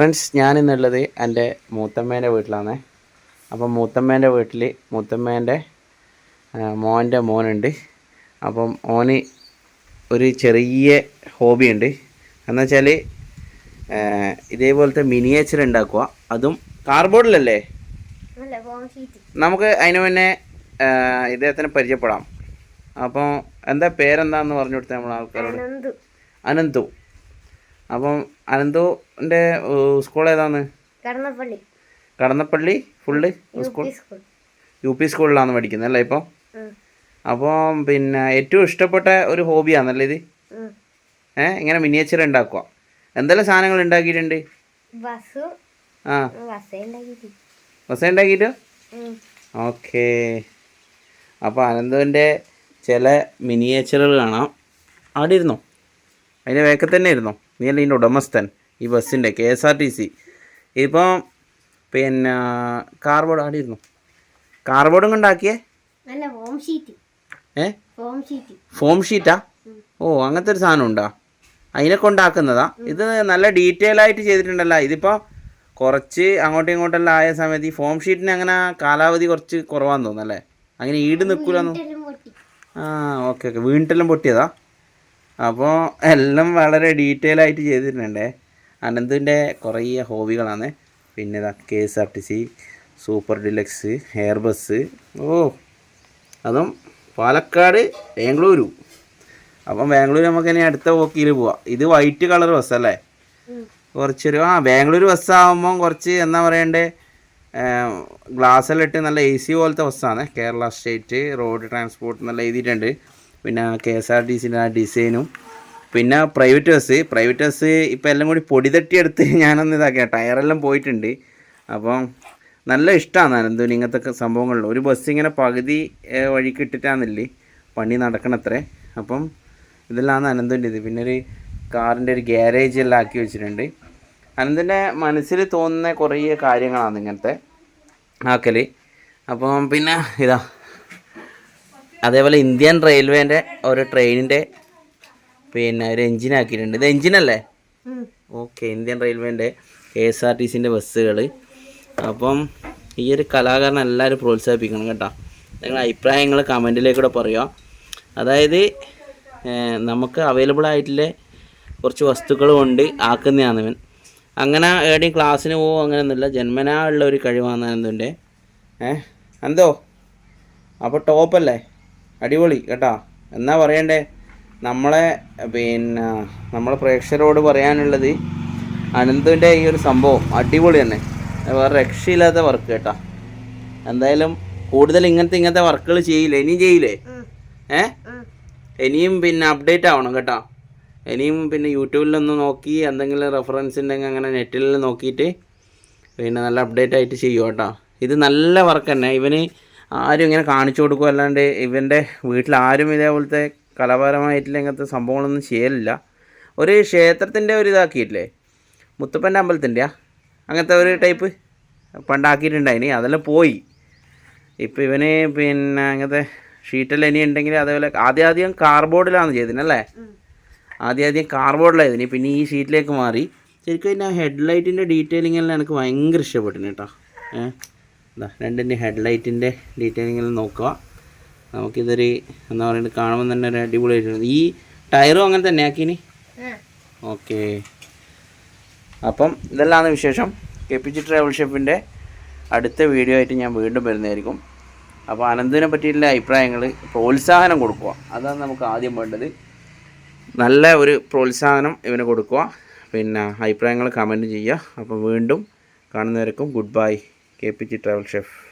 Friends ഞാനിന്നുള്ളത് എന്റെ മൂത്തമ്മേന്റെ വീട്ടിലാണ്. അപ്പം മൂത്തമ്മേന്റെ വീട്ടിൽ മൂത്തമ്മേന്റെ മോന്റെ മോനുണ്ട്. അപ്പം ഓന് ഒരു ചെറിയ ഹോബി ഉണ്ട് എന്ന് വെച്ചാൽ ഇതേപോലത്തെ മിനിയേച്ചർ ഉണ്ടാക്കുക. അതും കാർബോർഡിലല്ലേ നമുക്ക് അതിന് മുന്നേ ഇദ്ദേഹത്തിന് പരിചയപ്പെടാം. അപ്പം എന്താ പേരെന്താന്ന് പറഞ്ഞു കൊടുത്തേ നമ്മൾ ആൾക്കാരോട് അനന്തു. അപ്പം അനന്തുവിന്റെ സ്കൂൾ ഏതാണ്? Kadannappally. Kadannappally full school U P സ്കൂളിലാണ് പഠിക്കുന്നത് അല്ലേ ഇപ്പോൾ അപ്പോൾ പിന്നെ ഏറ്റവും ഇഷ്ടപ്പെട്ട ഒരു ഹോബിയാണല്ലേ ഇത്? ഏഹ് ഇങ്ങനെ മിനിയേച്ചർ ഉണ്ടാക്കുക. എന്തെല്ലാം സാധനങ്ങൾ ഉണ്ടാക്കിയിട്ടുണ്ട്? ആ. ബസ് ഉണ്ടാക്കിയിട്ട് ഓക്കെ ഉണ്ടാക്കിയിട്ട്? ഓക്കേ. അപ്പോൾ അനന്തുവിന്റെ ചില മിനിയേച്ചറുകൾ കാണാം. അവിടെ ഇരുന്നോ? അതിന്റെ വേക്കൽ തന്നെ ഇരുന്നോ നീ അല്ല ഇതിന്റെ ഉടമസ്ഥൻ. ഈ ബസ്സിന്റെ K S R T C ഇപ്പം പിന്നെ കാർബോർഡ് അവിടെ ഇരുന്നു കാർബോർഡും കൊണ്ടാക്കിയേ ഫോം ഷീറ്റ് ഏ ഫോം ഷീറ്റ് ഫോം ഷീറ്റാ ഓ അങ്ങനത്തെ ഒരു സാധനം ഉണ്ടോ? അതിനെ കൊണ്ടാക്കുന്നതാ? ഇത് നല്ല ഡീറ്റെയിൽ ആയിട്ട് ചെയ്തിട്ടുണ്ടല്ലോ. ഇതിപ്പോൾ കുറച്ച് അങ്ങോട്ടും ഇങ്ങോട്ടെല്ലാം ആയ സമയത്ത് ഈ ഫോം ഷീറ്റിന് അങ്ങനെ കാലാവധി കുറച്ച് കുറവാന്ന് തോന്നുന്നല്ലേ അങ്ങനെ ഈട് നിൽക്കൂലെന്നു ആ ഓക്കെ ഓക്കെ വീണിട്ടെല്ലാം പൊട്ടിയതാ? അപ്പോൾ എല്ലാം വളരെ ഡീറ്റെയിൽ ആയിട്ട് ചെയ്തിട്ടുണ്ട്. അനന്തിന്റെ കുറേ ഹോബികളാണ്. പിന്നെ K S R T C super deluxe air bus. ഓ അതും പാലക്കാട് ബാംഗ്ലൂരു. അപ്പം ബാംഗ്ലൂർ നമുക്ക് ഇനി അടുത്ത പോക്കിയിൽ പോവാം. ഇത് വൈറ്റ് കളർ ബസ് അല്ലേ? കുറച്ചൊരു ആ ബാംഗ്ലൂർ ബസ്സാകുമ്പം കുറച്ച് എന്താ പറയണ്ടേ? ഗ്ലാസ്സെല്ലാം ഇട്ട് നല്ല എ സി പോലത്തെ ബസ്സാണ് കേരള സ്റ്റേറ്റ് റോഡ് ട്രാൻസ്പോർട്ട് നല്ല എഴുതിയിട്ടുണ്ട്. പിന്നെ കെ എസ് ആർ ടി സിന്റെ ആ ഡിസൈനും പിന്നെ പ്രൈവറ്റ് ബസ് പ്രൈവറ്റ് ബസ് ഇപ്പം എല്ലാം കൂടി പൊടി തട്ടിയെടുത്ത് ഞാനൊന്ന് ഇതാക്കിയ. ടയറെല്ലാം പോയിട്ടുണ്ട്. അപ്പം നല്ല ഇഷ്ടമാണ് അനന്തൂന് ഇങ്ങനത്തെ സംഭവങ്ങളിൽ ഒരു ബസ് ഇങ്ങനെ പകുതി വഴിക്ക് ഇട്ടിട്ടാന്നില്ലേ? പണി നടക്കണത്രേ. അപ്പം ഇതെല്ലാം അനന്തന്റെ ഇത്. പിന്നെ ഒരു കാറിന്റെ ഒരു ഗ്യാരേജ് എല്ലാം ആക്കി വെച്ചിട്ടുണ്ട്. അനന്തന്റെ മനസ്സിൽ തോന്നുന്ന കുറേ കാര്യങ്ങളാണ് ഇങ്ങനത്തെ ആക്കൽ അപ്പം പിന്നെ ഇതാ. അതേപോലെ ഇന്ത്യൻ റെയിൽവേന്റെ ഒരു ട്രെയിനിന്റെ പിന്നെ ഒരു എഞ്ചിൻ ആക്കിയിട്ടുണ്ട്. ഇത് എഞ്ചിനല്ലേ അല്ലേ? ഓക്കെ ഇന്ത്യൻ റെയിൽവേന്റെ കെ എസ് ആർ ടി സിന്റെ ബസ്സുകൾ. അപ്പം ഈ ഒരു കലാകാരനെ എല്ലാവരും പ്രോത്സാഹിപ്പിക്കണം കേട്ടോ. നിങ്ങളുടെ അഭിപ്രായങ്ങൾ കമന്റിലേക്കൂടെ പറയുക. അതായത് നമുക്ക് അവൈലബിൾ ആയിട്ടുള്ള കുറച്ച് വസ്തുക്കൾ കൊണ്ട് ആക്കുന്നതാണ് ഇവൻ അങ്ങനെ എവിടെയും ക്ലാസ്സിന് പോകുമോ അങ്ങനെയൊന്നുമില്ല. ജന്മനാ ഉള്ള ഒരു കഴിവാണ് എന്തുണ്ട്? ഏ എന്തോ? അപ്പോൾ ടോപ്പല്ലേ അടിപൊളി കേട്ടോ. എന്നാ പറയണ്ടേ? നമ്മളെ പിന്നെ നമ്മളെ പ്രേക്ഷകരോട് പറയാനുള്ളത് അനന്തുവിന്റെ ഈ ഒരു സംഭവം അടിപൊളി തന്നെ. വേറെ രക്ഷയില്ലാത്ത വർക്ക് കേട്ടോ. എന്തായാലും കൂടുതൽ ഇങ്ങനത്തെ ഇങ്ങനത്തെ വർക്കുകൾ ചെയ്യില്ല? ഇനിയും ചെയ്യില്ലേ? ഏ? ഇനിയും പിന്നെ അപ്ഡേറ്റ് ആവണം കേട്ടോ. ഇനിയും പിന്നെ യൂട്യൂബിലൊന്ന് നോക്കി എന്തെങ്കിലും റെഫറൻസ് ഉണ്ടെങ്കിൽ അങ്ങനെ നെറ്റിൽ നോക്കിയിട്ട് പിന്നെ നല്ല അപ്ഡേറ്റ് ആയിട്ട് ചെയ്യും കേട്ടോ. ഇത് നല്ല വർക്ക് തന്നെ. ഇവന് ആരും ഇങ്ങനെ കാണിച്ചു കൊടുക്കുക അല്ലാണ്ട് ഇവന്റെ വീട്ടിൽ ആരും ഇതേപോലത്തെ കലാപരമായിട്ടുള്ള ഇങ്ങനത്തെ സംഭവങ്ങളൊന്നും ചെയ്യലില്ല. ഒരു ക്ഷേത്രത്തിന്റെ ഒരു ഇതാക്കിയിട്ടില്ലേ? മുത്തപ്പന്റെ അമ്പലത്തിന്റെയാ? അങ്ങനത്തെ ഒരു ടൈപ്പ് പണ്ടാക്കിയിട്ടുണ്ടായിനി അതെല്ലാം പോയി. ഇപ്പോൾ ഇവന് പിന്നെ അങ്ങനത്തെ ഷീറ്റെല്ലാം ഇനി ഉണ്ടെങ്കിൽ അതേപോലെ ആദ്യം ആദ്യം കാർബോർഡിലാണ് ചെയ്തിനല്ലേ. ആദ്യം ആദ്യം കാർബോർഡിലായിരുന്നു പിന്നെ ഈ ഷീറ്റിലേക്ക് മാറി. ശരിക്കും പിന്നെ ഹെഡ്ലൈറ്റിന്റെ ഡീറ്റെയിലിംഗ് എല്ലാം എനിക്ക് ഭയങ്കര ഇഷ്ടപ്പെട്ടിന് കേട്ടോ. ഏഹ്? രണ്ടിന്റെ ഹെഡ്ലൈറ്റിന്റെ ഡീറ്റെയിലിങ്ങിൽ നോക്കുക. നമുക്കിതൊരു എന്താ പറയുക കാണുമ്പോൾ തന്നെ ഒരു അടിപൊളിയായിട്ട് ഈ ടയറും അങ്ങനെ തന്നെ ആക്കിനി ഇനി ഓക്കെ. അപ്പം ഇതെല്ലാമാണ് വിശേഷം. കെ പി ജി ട്രാവൽ ഷെപ്പിന്റെ അടുത്ത വീഡിയോ ആയിട്ട് ഞാൻ വീണ്ടും വരുന്നതായിരിക്കും. അപ്പോൾ അനന്തിനെ പറ്റിയിട്ടുള്ള അഭിപ്രായങ്ങൾ പ്രോത്സാഹനം കൊടുക്കുക. അതാണ് നമുക്ക് ആദ്യം വേണ്ടത്. നല്ല ഒരു പ്രോത്സാഹനം ഇവന് കൊടുക്കുക. പിന്നെ അഭിപ്രായങ്ങൾ കമന്റ് ചെയ്യുക. അപ്പോൾ വീണ്ടും കാണുന്നവർക്കും good bye. K P G travel chef.